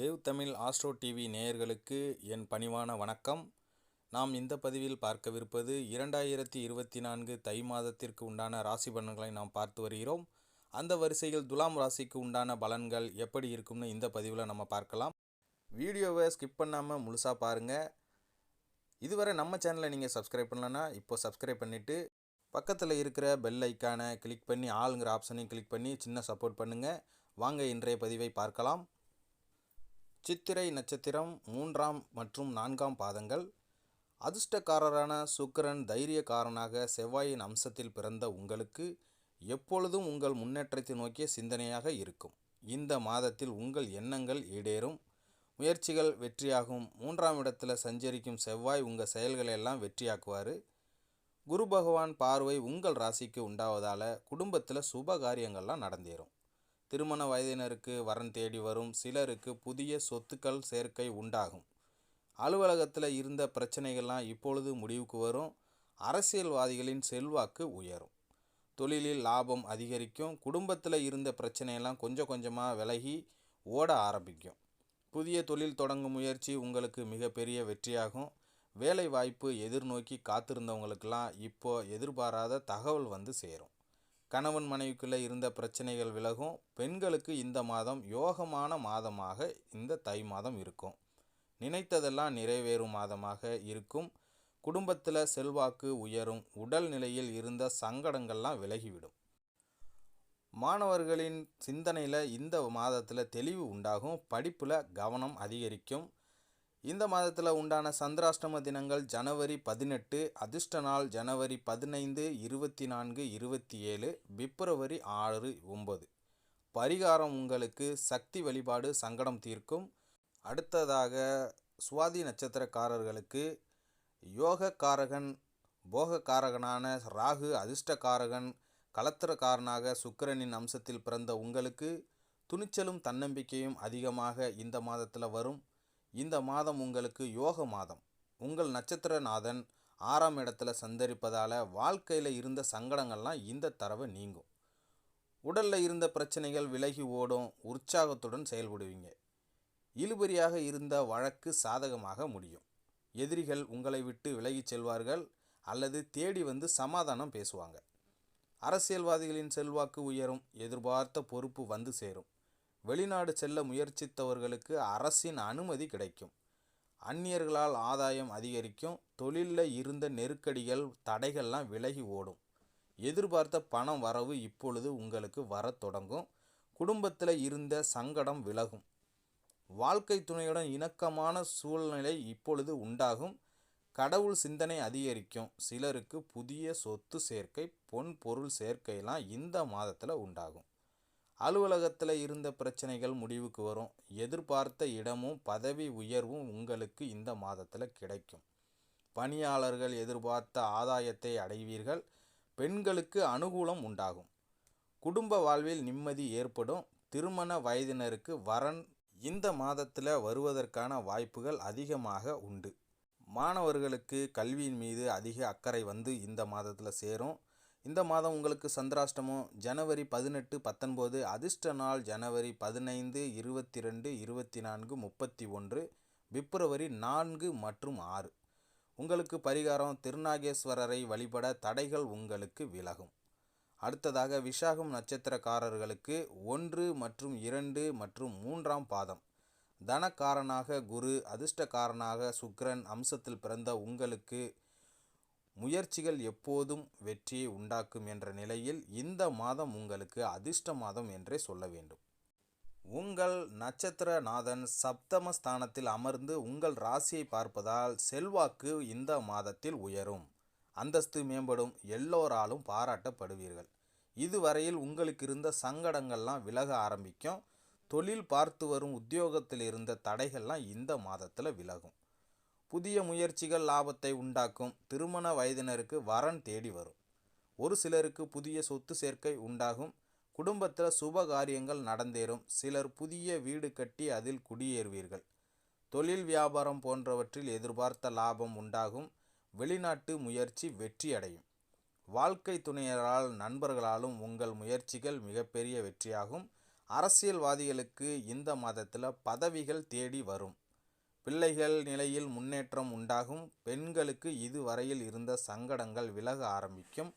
Dev Tamil astro TV நேயர்களுக்கு என் பணிவான வணக்கம். நாம் இந்த பதிவில் பார்க்கவிருப்பது இரண்டாயிரத்தி இருபத்தி நான்கு தை மாதத்திற்கு உண்டான ராசி பலன்களை நாம் பார்த்து வருகிறோம். அந்த வரிசையில் துலாம் ராசிக்கு உண்டான பலன்கள் எப்படி இருக்கும்னு இந்த பதிவில் நம்ம பார்க்கலாம். வீடியோவை ஸ்கிப் பண்ணாமல் முழுசாக பாருங்கள் இதுவரை நம்ம சேனலை நீங்கள் சப்ஸ்கிரைப் பண்ணலன்னா இப்போ சப்ஸ்கிரைப் பண்ணிவிட்டு பக்கத்தில் இருக்கிற பெல் ஐக்கானை கிளிக் பண்ணி ஆளுங்கிற ஆப்ஷனையும் கிளிக் பண்ணி சின்ன சப்போர்ட் பண்ணுங்கள் வாங்க இன்றைய பதிவை பார்க்கலாம். சித்திரை நட்சத்திரம் மூன்றாம் மற்றும் நான்காம் பாதங்கள். அதிர்ஷ்டக்காரரான சுக்கிரன் தைரியக்காரனாக செவ்வாயின் அம்சத்தில் பிறந்த உங்களுக்கு எப்பொழுதும் உங்கள் முன்னேற்றத்தை நோக்கிய சிந்தனையாக இருக்கும். இந்த மாதத்தில் உங்கள் எண்ணங்கள் ஈடேறும். முயற்சிகள் வெற்றியாகும். மூன்றாம் இடத்தில் சஞ்சரிக்கும் செவ்வாய் உங்கள் செயல்களை எல்லாம் வெற்றியாக்குவார். குரு பகவான் பார்வை உங்கள் ராசிக்கு உண்டாவதால் குடும்பத்தில் சுப காரியங்கள்லாம் நடந்தேறும். திருமண வயதினருக்கு வரன் தேடி வரும் சிலருக்கு புதிய சொத்துக்கள் சேர்க்கை உண்டாகும். அலுவலகத்தில் இருந்த பிரச்சனைகள்லாம் இப்பொழுது முடிவுக்கு வரும். அரசியல்வாதிகளின் செல்வாக்கு உயரும். தொழிலில் லாபம் அதிகரிக்கும். குடும்பத்தில் இருந்த பிரச்சனையெல்லாம் கொஞ்சம் கொஞ்சமாக விலகி ஓட ஆரம்பிக்கும். புதிய தொழில் தொடங்கும் முயற்சி உங்களுக்கு மிகப்பெரிய வெற்றியாகும். வேலை வாய்ப்பு எதிர்நோக்கி காத்திருந்தவங்களுக்கெல்லாம் இப்போ எதிர்பாராத தகவல் வந்து சேரும். கணவன் மனைவிக்குள்ளே இருந்த பிரச்சனைகள் விலகும். பெண்களுக்கு இந்த மாதம் யோகமான மாதமாக இந்த தை மாதம் இருக்கும். நினைத்ததெல்லாம் நிறைவேறும் மாதமாக இருக்கும். குடும்பத்தில் செல்வாக்கு உயரும். உடல் நிலையில் இருந்த சங்கடங்கள்லாம் விலகிவிடும். மாணவர்களின் சிந்தனையில் இந்த மாதத்தில் தெளிவு உண்டாகும். படிப்பில் கவனம் அதிகரிக்கும். இந்த மாதத்தில் உண்டான சந்திராஷ்டம தினங்கள் ஜனவரி பதினெட்டு அதிர்ஷ்ட நாள் ஜனவரி பதினைந்து இருபத்தி நான்கு இருபத்தி ஏழு பிப்ரவரி ஆறு ஒம்பது பரிகாரம் உங்களுக்கு சக்தி வழிபாடு சங்கடம் தீர்க்கும். அடுத்ததாக சுவாதி நட்சத்திரக்காரர்களுக்கு யோகக்காரகன் போகக்காரகனான ராகு அதிர்ஷ்டக்காரகன் கலத்திரக்காரனாக சுக்கிரனின் அம்சத்தில் பிறந்த உங்களுக்கு துணிச்சலும் தன்னம்பிக்கையும் அதிகமாக இந்த மாதத்தில் வரும். இந்த மாதம் உங்களுக்கு யோக மாதம். உங்கள் நட்சத்திரநாதன் ஆறாம் இடத்துல சந்தரிப்பதால் வாழ்க்கையில் இருந்த சங்கடங்கள்லாம் இந்த தடவை நீங்கும். உடலில் இருந்த பிரச்சனைகள் விலகி ஓடும் உற்சாகத்துடன் செயல்படுவீங்க. இழுபறியாக இருந்த வழக்கு சாதகமாக முடியும். எதிரிகள் உங்களை விட்டு விலகிச் செல்வார்கள் அல்லது தேடி வந்து சமாதானம் பேசுவாங்க. அரசியல்வாதிகளின் செல்வாக்கு உயரும் எதிர்பார்த்த பொறுப்பு வந்து சேரும். வெளிநாடு செல்ல முயற்சித்தவர்களுக்கு அரசின் அனுமதி கிடைக்கும். அந்நியர்களால் ஆதாயம் அதிகரிக்கும். தொழிலில் இருந்த நெருக்கடிகள் தடைகள்லாம் விலகி ஓடும். எதிர்பார்த்த பணம் வரவு இப்பொழுது உங்களுக்கு வரத் தொடங்கும். குடும்பத்தில் இருந்த சங்கடம் விலகும். வாழ்க்கை துணையுடன் இணக்கமான சூழ்நிலை இப்பொழுது உண்டாகும். கடவுள் சிந்தனை அதிகரிக்கும். சிலருக்கு புதிய சொத்து சேர்க்கை பொன் பொருள் சேர்க்கையெல்லாம் இந்த மாதத்தில் உண்டாகும். அலுவலகத்தில் இருந்த பிரச்சனைகள் முடிவுக்கு வரும். எதிர்பார்த்த இடமும் பதவி உயர்வும் உங்களுக்கு இந்த மாதத்தில் கிடைக்கும். பணியாளர்கள் எதிர்பார்த்த ஆதாயத்தை அடைவீர்கள். பெண்களுக்கு அனுகூலம் உண்டாகும். குடும்ப வாழ்வில் நிம்மதி ஏற்படும். திருமண வயதினருக்கு வரன் இந்த மாதத்தில் வருவதற்கான வாய்ப்புகள் அதிகமாக உண்டு. மாணவர்களுக்கு கல்வியின் மீது அதிக அக்கறை வந்து இந்த மாதத்தில் சேரும். இந்த மாதம் உங்களுக்கு சந்திராஷ்டமம் ஜனவரி பதினெட்டு பத்தொன்பது அதிர்ஷ்ட நாள் ஜனவரி பதினைந்து இருபத்தி ரெண்டு இருபத்தி நான்கு முப்பத்தி ஒன்று பிப்ரவரி நான்கு மற்றும் ஆறு. உங்களுக்கு பரிகாரம் திருநாகேஸ்வரரை வழிபட தடைகள் உங்களுக்கு விலகும். அடுத்ததாக விஷாகம் நட்சத்திரக்காரர்களுக்கு ஒன்று மற்றும் இரண்டு மற்றும் மூன்றாம் பாதம். தனக்காரனாக குரு அதிர்ஷ்டக்காரனாக சுக்ரன் அம்சத்தில் பிறந்த உங்களுக்கு முயற்சிகள் எப்போதும் வெற்றியை உண்டாக்கும் என்ற நிலையில் இந்த மாதம் உங்களுக்கு அதிர்ஷ்ட மாதம் என்றே சொல்ல வேண்டும். உங்கள் நட்சத்திரநாதன் சப்தம ஸ்தானத்தில் அமர்ந்து உங்கள் ராசியை பார்ப்பதால் செல்வாக்கு இந்த மாதத்தில் உயரும். அந்தஸ்து மேம்படும் எல்லோராலும் பாராட்டப்படுவீர்கள். இதுவரையில் உங்களுக்கு இருந்த சங்கடங்கள்லாம் விலக ஆரம்பிக்கும். தொழில் பார்த்து வரும் உத்தியோகத்தில் இருந்த தடைகள்லாம் இந்த மாதத்தில் விலகும். புதிய முயற்சிகள் லாபத்தை உண்டாக்கும் திருமண வயதினருக்கு வரன் தேடி வரும். ஒரு சிலருக்கு புதிய சொத்து சேர்க்கை உண்டாகும். குடும்பத்தில் சுப காரியங்கள் நடந்தேறும். சிலர் புதிய வீடு கட்டி அதில் குடியேறுவீர்கள். தொழில் வியாபாரம் போன்றவற்றில் எதிர்பார்த்த லாபம் உண்டாகும். வெளிநாட்டு முயற்சி வெற்றியடையும். வாழ்க்கை துணையரால் நண்பர்களாலும் உங்கள் முயற்சிகள் மிகப்பெரிய வெற்றியாகும். அரசியல்வாதிகளுக்கு இந்த மாதத்தில் பதவிகள் தேடி வரும். பிள்ளைகள் நிலையில் முன்னேற்றம் உண்டாகும். பெண்களுக்கு இதுவரையில் இருந்த சங்கடங்கள் விலக ஆரம்பிக்கும்.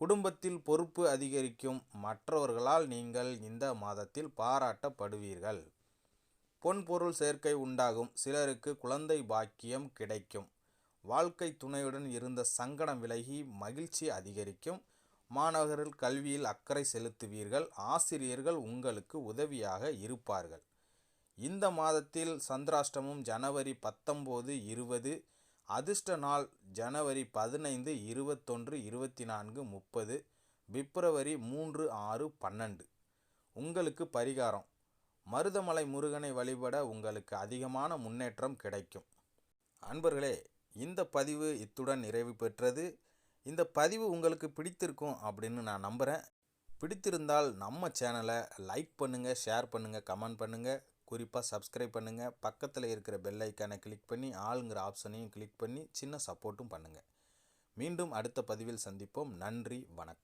குடும்பத்தில் பொறுப்பு அதிகரிக்கும். மற்றவர்களால் நீங்கள் இந்த மாதத்தில் பாராட்டப்படுவீர்கள். பொன் பொருள் சேர்க்கை உண்டாகும். சிலருக்கு குழந்தை பாக்கியம் கிடைக்கும். வாழ்க்கை துணையுடன் இருந்த சங்கடம் விலகி மகிழ்ச்சி அதிகரிக்கும். மாணவர்கள் கல்வியில் அக்கறை செலுத்துவீர்கள். ஆசிரியர்கள் உங்களுக்கு உதவியாக இருப்பார்கள். இந்த மாதத்தில் சந்திராஷ்டமம் ஜனவரி பத்தொம்போது இருபது அதிர்ஷ்ட நாள் ஜனவரி பதினைந்து இருபத்தொன்று இருபத்தி நான்கு முப்பது பிப்ரவரி மூன்று ஆறு பன்னெண்டு. உங்களுக்கு பரிகாரம். மருதமலை முருகனை வழிபட உங்களுக்கு அதிகமான முன்னேற்றம் கிடைக்கும். அன்பர்களே இந்த பதிவு இத்துடன் நிறைவு பெற்றது. இந்த பதிவு உங்களுக்கு பிடித்திருக்கும் அப்படின்னு நான் நம்புகிறேன் பிடித்திருந்தால் நம்ம சேனலை லைக் பண்ணுங்கள் ஷேர் பண்ணுங்கள் கமெண்ட் பண்ணுங்கள் குறிப்பாக சப்ஸ்கிரைப் பண்ணுங்கள் பக்கத்தில் இருக்கிற பெல் ஐக்கானை கிளிக் பண்ணி ஆளுங்கிற ஆப்ஷனையும் கிளிக் பண்ணி சின்ன சப்போர்ட்டும் பண்ணுங்கள் மீண்டும் அடுத்த பதிவில் சந்திப்போம். நன்றி வணக்கம்.